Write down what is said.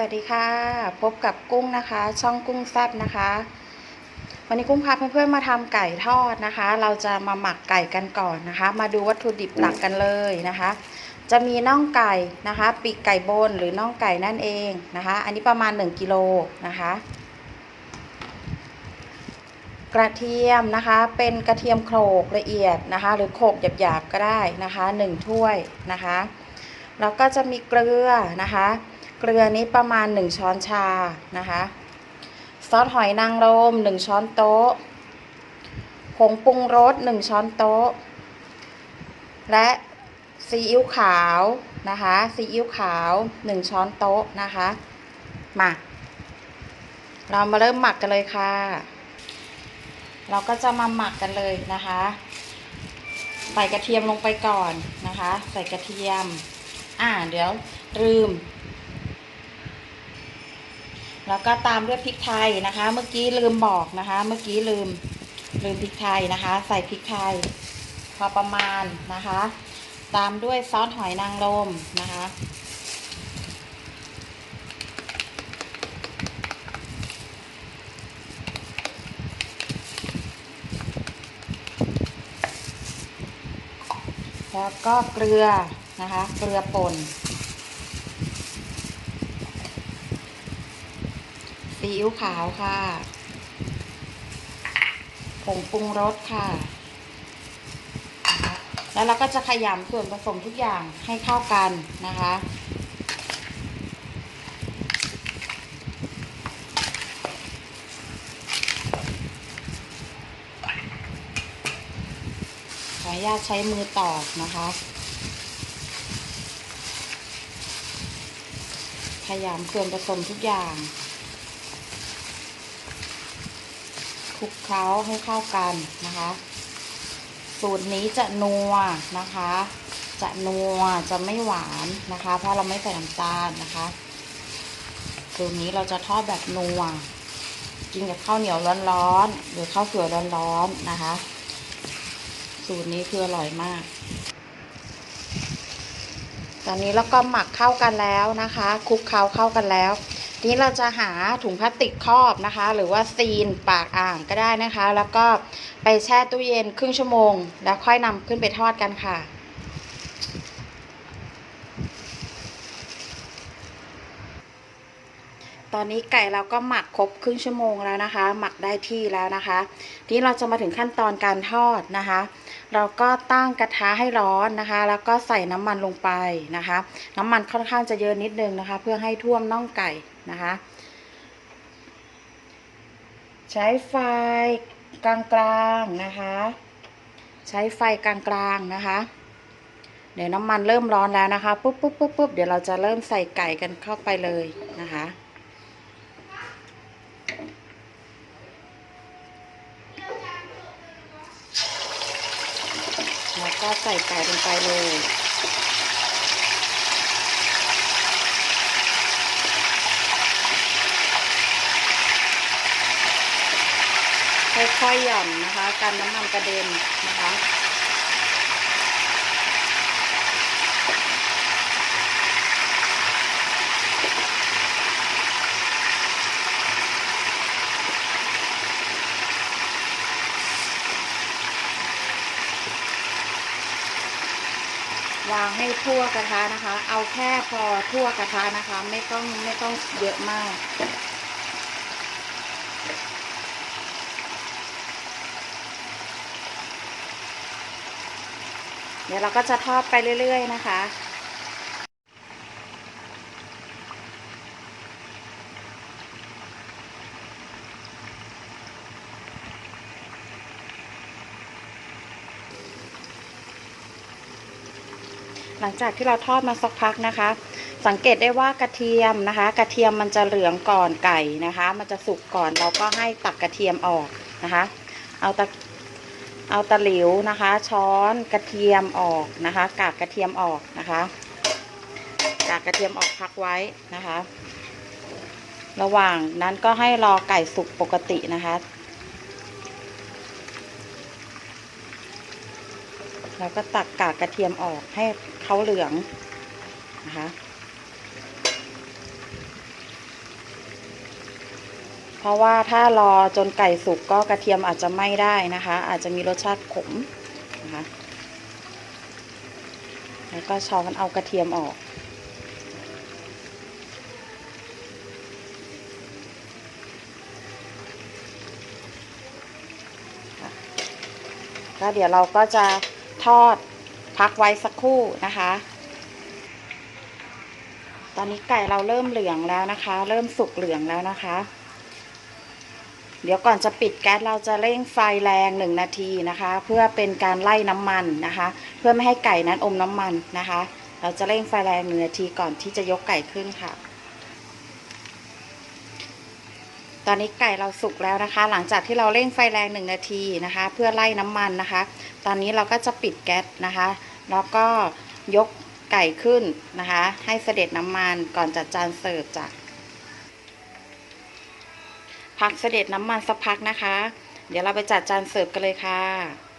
วัสดีค่ะ พบกับกุ้งนะคะ ช่องกุ้งแซบนะคะ วันนี้กุ้งพาเพื่อนๆมาทำไก่ทอดนะคะ เราจะมาหมักไก่กันก่อนนะคะ มาดูวัตถุดิบหลักกันเลยนะคะ จะมีน่องไก่นะคะ ปีกไก่บนหรือน่องไก่นั่นเองนะคะ อันนี้ประมาณ 1กิโลนะคะ กระเทียมนะคะ เป็นกระเทียมโขลกละเอียดนะคะ หรือโขลกหยาบๆก็ได้นะคะ 1 ถ้วยนะคะ แล้วก็จะมีเกลือนะคะ เกลือนี้ประมาณ 1 ช้อนชานะคะ ซอสหอยนางรม 1 ช้อนโต๊ะ ผงปรุงรส 1 ช้อนโต๊ะ และซีอิ๊วขาวนะคะซีอิ๊วขาว 1 ช้อนโต๊ะนะคะมาเรามาเริ่มหมักกันเลยค่ะ เราก็จะมาหมักกันเลยนะคะ ใส่กระเทียมลงไปก่อนนะคะ ใส่กระเทียม อ่า เดี๋ยวลืม แล้วก็ตามด้วยพริกไทยนะคะ เมื่อกี้ลืมบอกนะคะ เมื่อกี้ลืมลืมพริกไทยนะคะ ใส่พริกไทย พอประมาณนะคะ ตามด้วยซอสหอยนางรมนะคะ แล้วก็เกลือนะคะ เกลือป่น ซีอิ๊วขาวค่ะ ผงปรุงรสค่ะ แล้วเราก็จะขยำส่วนผสมทุกอย่างให้เข้ากันนะคะขออนุญาตใช้มือตอกนะคะขยำส่วนผสมทุกอย่างค ลุกเคล้าให้เข้ากันนะคะ สูตรนี้จะนัวนะคะ จะนัวจะไม่หวานนะคะ เพราะเราไม่ใส่น้ำตาลนะคะสูตรนี้เราจะทอดแบบนัวกินกับข้าวเหนียวร้อนๆหรือข้าวสวยร้อนๆนะคะ สูตรนี้คืออร่อยมาก ตอนนี้เราก็หมักเข้ากันแล้วนะคะคลุกเคล้าเข้ากันแล้ว นี้เราจะหาถุงพลาสติกครอบนะคะ หรือว่าซีนปากอ่างก็ได้นะคะ แล้วก็ไปแช่ตู้เย็นครึ่งชั่วโมง แล้วค่อยนำขึ้นไปทอดกันค่ะ ตอนนี้ไก่เราก็หมักครบครึ่งชั่วโมงแล้วนะคะ หมักได้ที่แล้วนะคะทีนี้เราจะมาถึงขั้นตอนการทอดนะคะ เราก็ตั้งกระทะให้ร้อนนะคะ แล้วก็ใส่น้ำมันลงไปนะคะ น้ำมันค่อนข้างจะเยอะนิดนึงนะคะ เพื่อให้ท่วมน่องไก่นะคะ ใช้ไฟกลางๆนะคะ ใช้ไฟกลางๆนะคะเดี๋ยวน้ำมันเริ่มร้อนแล้วนะคะปุ๊บปุ๊บปุ๊บปุ๊บเดี๋ยวเราจะเริ่มใส่ไก่กันเข้าไปเลยนะคะ แล้วก็ใส่ไก่ลงไปเลยค่อยๆหย่อนนะคะกันน้ำมันกระเด็นนะคะ วางให้ทั่วกระทะนะคะ เอาแค่พอทั่วกระทะนะคะ ไม่ต้องไม่ต้องเยอะมากเดี๋ยวเราก็จะทอดไปเรื่อย ๆ นะคะ หลังจากที่เราทอดมาสักพักนะคะ สังเกตได้ว่ากระเทียมนะคะ กระเทียมมันจะเหลืองก่อนไก่นะคะ มันจะสุกก่อนเราก็ให้ตักกระเทียมออกนะคะ เอาตะเอาตะหลิวนะคะ ช้อนกระเทียมออกนะคะ กากกระเทียมออกนะคะ กากกระเทียมออกพักไว้นะคะ ระหว่างนั้นก็ให้รอไก่สุกปกตินะคะ แล้วก็ตักกากกระเทียมออกให้เขาเหลืองนะคะเพราะว่าถ้ารอจนไก่สุกก็กระเทียมอาจจะไม่ได้นะคะ อาจจะมีรสชาติขมนะคะแล้วก็ช้อนเอากระเทียมออกก็เดี๋ยวเราก็จะ ทอดพักไว้สักครู่นะคะ ตอนนี้ไก่เราเริ่มเหลืองแล้วนะคะ เริ่มสุกเหลืองแล้วนะคะ เดี๋ยวก่อนจะปิดแก๊สเราจะเร่งไฟแรงหนึ่งนาทีนะคะ เพื่อเป็นการไล่น้ำมันนะคะ เพื่อไม่ให้ไก่นั้นอมน้ำมันนะคะ เราจะเร่งไฟแรงหนึ่งนาทีก่อนที่จะยกไก่ขึ้นค่ะ ต อนนี้ไก่เราสุกแล้วนะคะ หลังจากที่เราเร่งไฟแรงหนึ่งนาทีนะคะ เพื่อไล่น้ำมันนะคะ ตอนนี้เราก็จะปิดแก๊สนะคะ แล้วก็ยกไก่ขึ้นนะคะ ให้เสด็จน้ำมันก่อนจัดจานเสิร์ฟจ้ะพักเสด็จน้ำมันสักพักนะคะ เดี๋ยวเราไปจัดจานเสิร์ฟกันเลยค่ะ